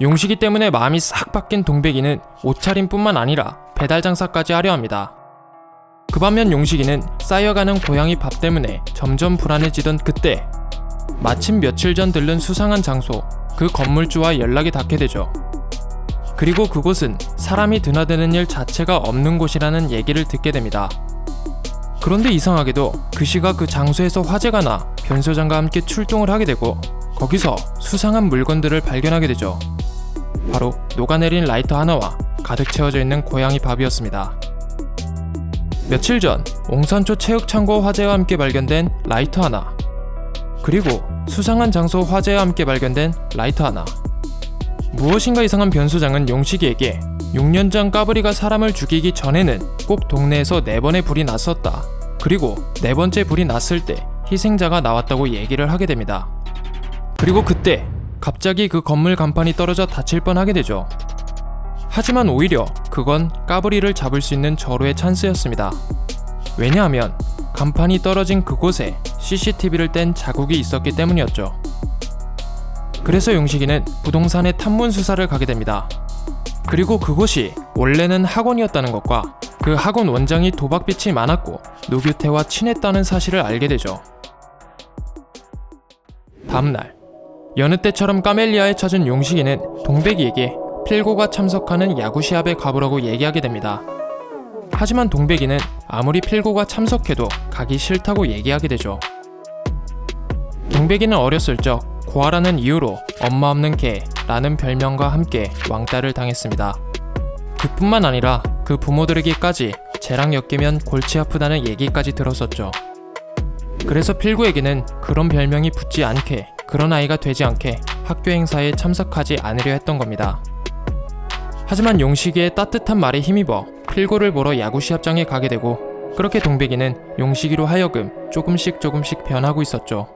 용식이 때문에 마음이 싹 바뀐 동백이는 옷차림뿐만 아니라 배달 장사까지 하려 합니다. 그 반면 용식이는 쌓여가는 고양이 밥 때문에 점점 불안해지던 그때 마침 며칠 전 들른 수상한 장소 그 건물주와 연락이 닿게 되죠. 그리고 그곳은 사람이 드나드는 일 자체가 없는 곳이라는 얘기를 듣게 됩니다. 그런데 이상하게도 그 시각 그 장소에서 화재가 나 변소장과 함께 출동을 하게 되고 거기서 수상한 물건들을 발견하게 되죠. 바로 녹아내린 라이터 하나와 가득 채워져 있는 고양이 밥이었습니다. 며칠 전 옹산초 체육창고 화재와 함께 발견된 라이터 하나 그리고 수상한 장소 화재와 함께 발견된 라이터 하나 무엇인가 이상한 변소장은 용식이에게 6년 전 까불이가 사람을 죽이기 전에는 꼭 동네에서 네 번의 불이 났었다. 그리고 네 번째 불이 났을 때 희생자가 나왔다고 얘기를 하게 됩니다. 그리고 그때 갑자기 그 건물 간판이 떨어져 다칠 뻔하게 되죠. 하지만 오히려 그건 까불이를 잡을 수 있는 절호의 찬스였습니다. 왜냐하면 간판이 떨어진 그곳에 CCTV를 뗀 자국이 있었기 때문이었죠. 그래서 용식이는 부동산의 탐문 수사를 가게 됩니다. 그리고 그곳이 원래는 학원이었다는 것과 그 학원 원장이 도박빛이 많았고 노규태와 친했다는 사실을 알게 되죠. 다음날 여느 때처럼 까멜리아에 찾은 용식이는 동백이에게 필고가 참석하는 야구 시합에 가보라고 얘기하게 됩니다. 하지만 동백이는 아무리 필고가 참석해도 가기 싫다고 얘기하게 되죠. 동백이는 어렸을 적 고아라는 이유로 엄마 없는 개라는 별명과 함께 왕따를 당했습니다. 그뿐만 아니라 그 부모들에게까지 쟤랑 엮이면 골치 아프다는 얘기까지 들었었죠. 그래서 필구에게는 그런 별명이 붙지 않게 그런 아이가 되지 않게 학교 행사에 참석하지 않으려 했던 겁니다. 하지만 용식이의 따뜻한 말에 힘입어 필구를 보러 야구 시합장에 가게 되고 그렇게 동백이는 용식이로 하여금 조금씩 조금씩 변하고 있었죠.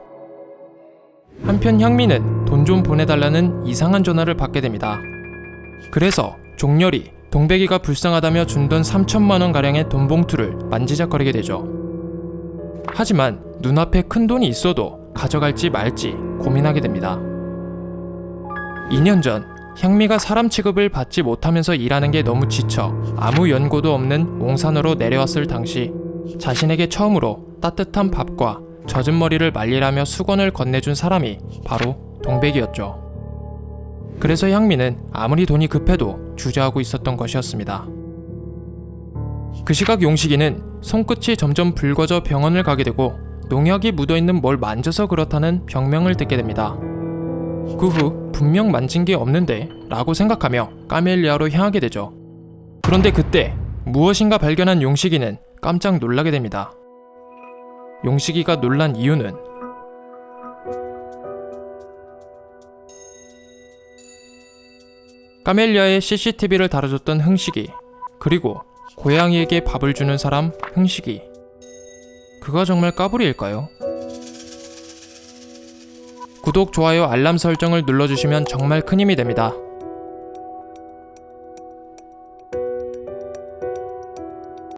한편 향미는 돈좀 보내달라는 이상한 전화를 받게 됩니다. 그래서 종렬이 동백이가 불쌍하다며 준돈 3천만 원 가량의 돈 봉투를 만지작거리게 되죠. 하지만 눈앞에 큰 돈이 있어도 가져갈지 말지 고민하게 됩니다. 2년 전 향미가 사람 취급을 받지 못하면서 일하는 게 너무 지쳐 아무 연고도 없는 옹산으로 내려왔을 당시 자신에게 처음으로 따뜻한 밥과 젖은 머리를 말리라며 수건을 건네준 사람이 바로 동백이었죠. 그래서 향미는 아무리 돈이 급해도 주저하고 있었던 것이었습니다. 그 시각 용식이는 손끝이 점점 붉어져 병원을 가게 되고 농약이 묻어있는 뭘 만져서 그렇다는 병명을 듣게 됩니다. 그 후 분명 만진 게 없는데 라고 생각하며 까멜리아로 향하게 되죠. 그런데 그때 무엇인가 발견한 용식이는 깜짝 놀라게 됩니다. 용식이가 놀란 이유는 까멜리아의 CCTV를 다뤄줬던 흥식이 그리고 고양이에게 밥을 주는 사람 흥식이 그가 정말 까불이일까요? 구독, 좋아요, 알람 설정을 눌러주시면 정말 큰 힘이 됩니다.